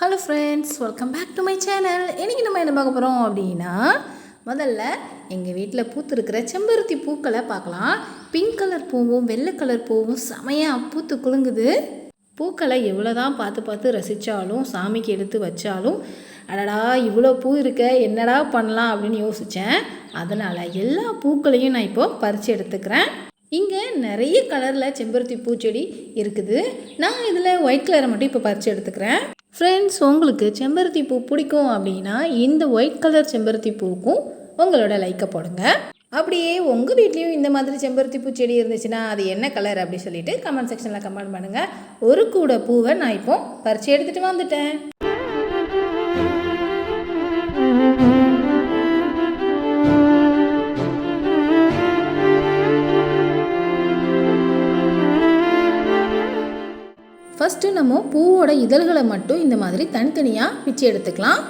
Hello friends welcome back to my channel இன்றைக்கி நம்ம என்ன பார்க்க போகிறோம் அப்படின்னா முதல்ல எங்கள் வீட்டில் பூத்துருக்கிற செம்பருத்தி பூக்களை பார்க்கலாம். பிங்க் கலர் பூவும் வெள்ளை கலர் பூவும் செமையாக பூத்து குலுங்குது. பூக்களை எவ்வளோ தான் பார்த்து பார்த்து ரசித்தாலும் சாமிக்கு எடுத்து வச்சாலும் அடடா இவ்வளோ பூ இருக்க என்னடா பண்ணலாம் அப்படின்னு யோசித்தேன் அதனால் எல்லா பூக்களையும் நான் இப்போது பறித்து எடுத்துக்கிறேன். இங்கே நிறைய கலரில் செம்பருத்தி பூச்செடி இருக்குது. நான் இதில் ஒயிட் கலரை மட்டும் இப்போ பறித்து எடுத்துக்கிறேன். ஃப்ரெண்ட்ஸ் உங்களுக்கு செம்பருத்தி பூ பிடிக்கும் அப்படின்னா இந்த ஒயிட் கலர் செம்பருத்தி பூவுக்கும் உங்களோட லைக்கை போடுங்க. அப்படியே உங்கள் வீட்லேயும் இந்த மாதிரி செம்பருத்தி பூ செடி இருந்துச்சுன்னா அது என்ன கலர் அப்படி சொல்லிட்டு கமெண்ட் செக்ஷனில் கமெண்ட் பண்ணுங்கள் ஒரு கூட பூவை நான் இப்போ பறித்து எடுத்துகிட்டு வந்துட்டேன். ஃபஸ்ட்டு நம்ம பூவோட இதழ்களை மட்டும் இந்த மாதிரி தனித்தனியாக பிச்சு எடுத்துக்கலாம்.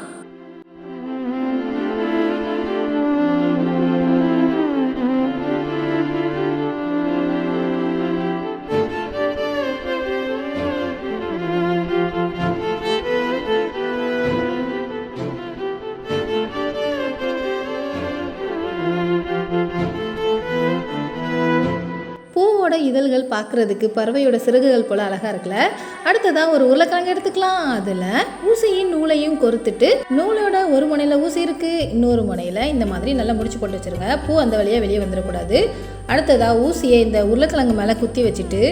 பார்க்குறதுக்கு பறவையோட சிறகுகள் போல் அழகாக இருக்குல்ல? அடுத்ததாக ஒரு உருளைக்கிழங்கு எடுத்துக்கலாம். அதில் ஊசியின் நூலையும் கொறுத்துட்டு நூலோட ஒரு முனையில் ஊசி இருக்குது இன்னொரு முனையில் இந்த மாதிரி நல்லா முடிச்சு போட்டு வச்சுருங்க. பூ அந்த வழியாக வெளியே வந்துடக்கூடாது அடுத்ததாக ஊசியை இந்த உருளைக்கிழங்கு மேலே குத்தி வச்சுட்டு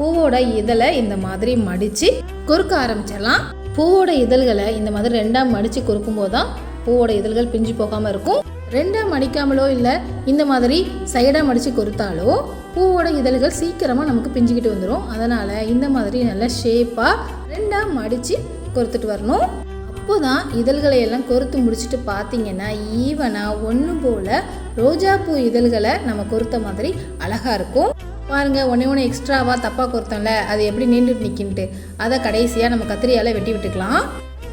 பூவோட இதழை இந்த மாதிரி மடித்து கொறுக்க ஆரம்பிச்சிடலாம். பூவோட இதழ்களை இந்த மாதிரி ரெண்டாக மடித்து கொறுக்கும் போது தான் பூவோட இதழ்கள் பிஞ்சு போகாமல் இருக்கும். ரெண்டாக மடிக்காமலோ இல்லை இந்த மாதிரி சைடாக மடித்து கொடுத்தாலோ பூவோட இதழ்கள் சீக்கிரமாக நமக்கு பிஞ்சுக்கிட்டு வந்துடும் அதனால் இந்த மாதிரி நல்லா ஷேப்பாக ரெண்டாக மடித்து கொடுத்துட்டு வரணும். அப்போ தான் இதழ்களை எல்லாம் கொறுத்து முடிச்சுட்டு பார்த்தீங்கன்னா ஈவனாக ஒன்று போல் ரோஜாப்பூ இதழ்களை நம்ம கொறுத்த மாதிரி அழகாக இருக்கும். பாருங்கள் ஒன்றே ஒன்று எக்ஸ்ட்ராவாக தப்பாக கொடுத்தோம்ல அது எப்படி நீண்டுட்டு நிற்கின்ட்டு அதை கடைசியாக நம்ம கத்திரியால் வெட்டி விட்டுக்கலாம்.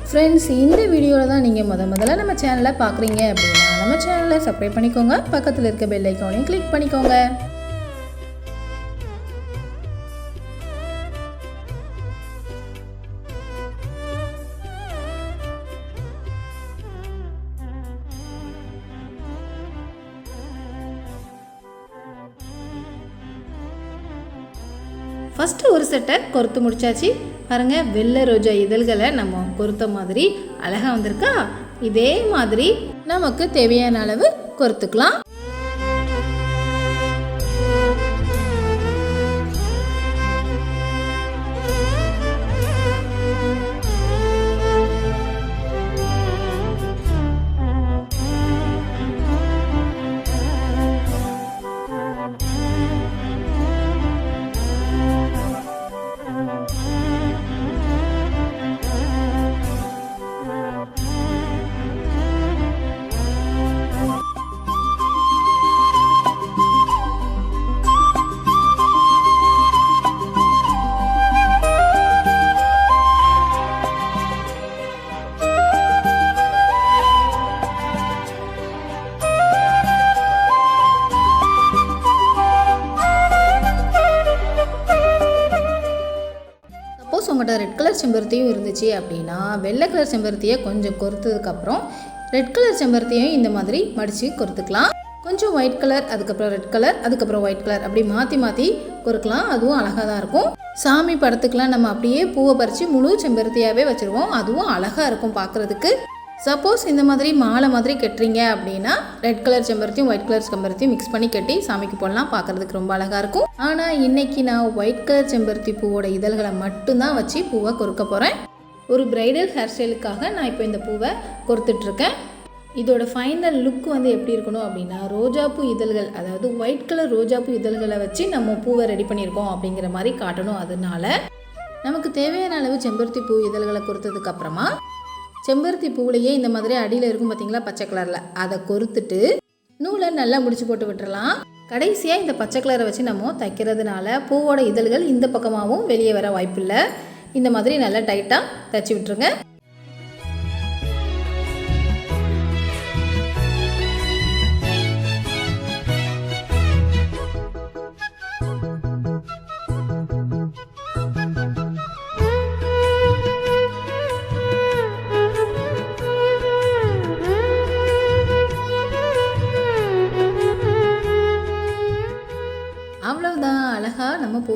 ஃப்ரெண்ட்ஸ் இந்த வீடியோவில் தான் நீங்கள் முத முதல்ல நம்ம சேனலை பார்க்குறீங்க அப்படின்னா நம்ம சேனலை சப்ஸ்கிரைப் பண்ணிக்கோங்க. பக்கத்தில் இருக்க பெல் ஐக்கானையும் கிளிக் பண்ணிக்கோங்க. ஃபஸ்ட்டு ஒரு செட்டை கொறுத்து முடிச்சாச்சு. பாருங்கள் வெள்ளை ரோஜா இதழ்களை நம்ம கொறுத்த மாதிரி அழகாக வந்திருக்கா? இதே மாதிரி நமக்கு தேவையான அளவு கொறுத்துக்கலாம். ரெட் கலர் செம்பருத்தியும் இருந்துச்சு அப்படின்னா வெள்ளை கலர் செம்பருத்தியை கொஞ்சம் கொறுத்ததுக்கப்புறம் ரெட் கலர் செம்பருத்தியும் இந்த மாதிரி மடித்து கொறுத்துக்கலாம். கொஞ்சம் ஒயிட் கலர் அதுக்கப்புறம் ரெட் கலர் அதுக்கப்புறம் ஒயிட் கலர் அப்படி மாற்றி மாற்றி கொறுக்கலாம். அதுவும் அழகாக தான் இருக்கும். சாமி படத்துக்கெலாம் நம்ம அப்படியே பூவை பறித்து முழு செம்பருத்தியாகவே வச்சுருவோம். அதுவும் அழகாக இருக்கும் பார்க்குறதுக்கு. சப்போஸ் இந்த மாதிரி மாலை மாதிரி கட்டுறீங்க அப்படின்னா ரெட் கலர் செம்பருத்தியும் ஒயிட் கலர் செம்பருத்தியும் மிக்ஸ் பண்ணி கட்டி சாமிக்கு போடலாம். பார்க்குறதுக்கு ரொம்ப அழகாக இருக்கும். ஆனால் இன்னைக்கு நான் ஒயிட் கலர் செம்பருத்தி பூவோட இதழ்களை மட்டும்தான் வச்சு பூவை கொறுக்க போகிறேன் ஒரு பிரைடல் ஹேர் ஸ்டைலுக்காக நான் இப்போ இந்த பூவை கொடுத்துட்ருக்கேன். இதோட ஃபைனல் லுக் வந்து எப்படி இருக்கணும் அப்படின்னா ரோஜாப்பூ இதழ்கள் அதாவது ஒயிட் கலர் ரோஜாப்பூ இதழ்களை வச்சு நம்ம பூவை ரெடி பண்ணியிருக்கோம் அப்படிங்கிற மாதிரி காட்டணும். அதனால நமக்கு தேவையான அளவு செம்பருத்தி பூ இதழ்களை கொடுத்ததுக்கப்புறமா செம்பருத்தி பூவிலையே இந்த மாதிரி அடியில் இருக்கும் பார்த்தீங்களா பச்சை கலரில். அதை கொறுத்துட்டு நூலை நல்லா முடிச்சு போட்டு விட்டுறலாம். கடைசியாக இந்த பச்சை கலரை வச்சு நம்ம தைக்கிறதுனால பூவோட இதழ்கள் இந்த பக்கமாகவும் வெளியே வர வாய்ப்பில்லை. இந்த மாதிரி நல்லா டைட்டாக தைச்சி விட்டுருங்க.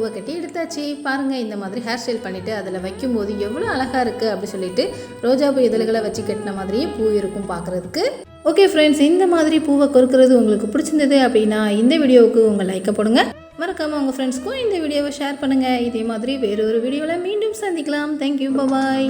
பூவை கட்டி எடுத்தாச்சு. பாருங்கள் இந்த மாதிரி ஹேர் ஸ்டைல் பண்ணிவிட்டு அதில் வைக்கும்போது எவ்வளோ அழகாக இருக்குது அப்படி சொல்லிட்டு ரோஜா பூ இதழ்களை வச்சு கட்டின மாதிரியே பூ இருக்கும் பார்க்குறதுக்கு ஓகே ஃப்ரெண்ட்ஸ் இந்த மாதிரி பூவை கொறுக்கிறது உங்களுக்கு பிடிச்சிருந்தது அப்படின்னா இந்த வீடியோவுக்கு உங்கள் லைக்கை போடுங்க. மறக்காமல் உங்கள் ஃப்ரெண்ட்ஸ்க்கும் இந்த வீடியோவை ஷேர் பண்ணுங்கள் இதே மாதிரி வேறு ஒரு வீடியோவில் மீண்டும் சந்திக்கலாம். Thank you bye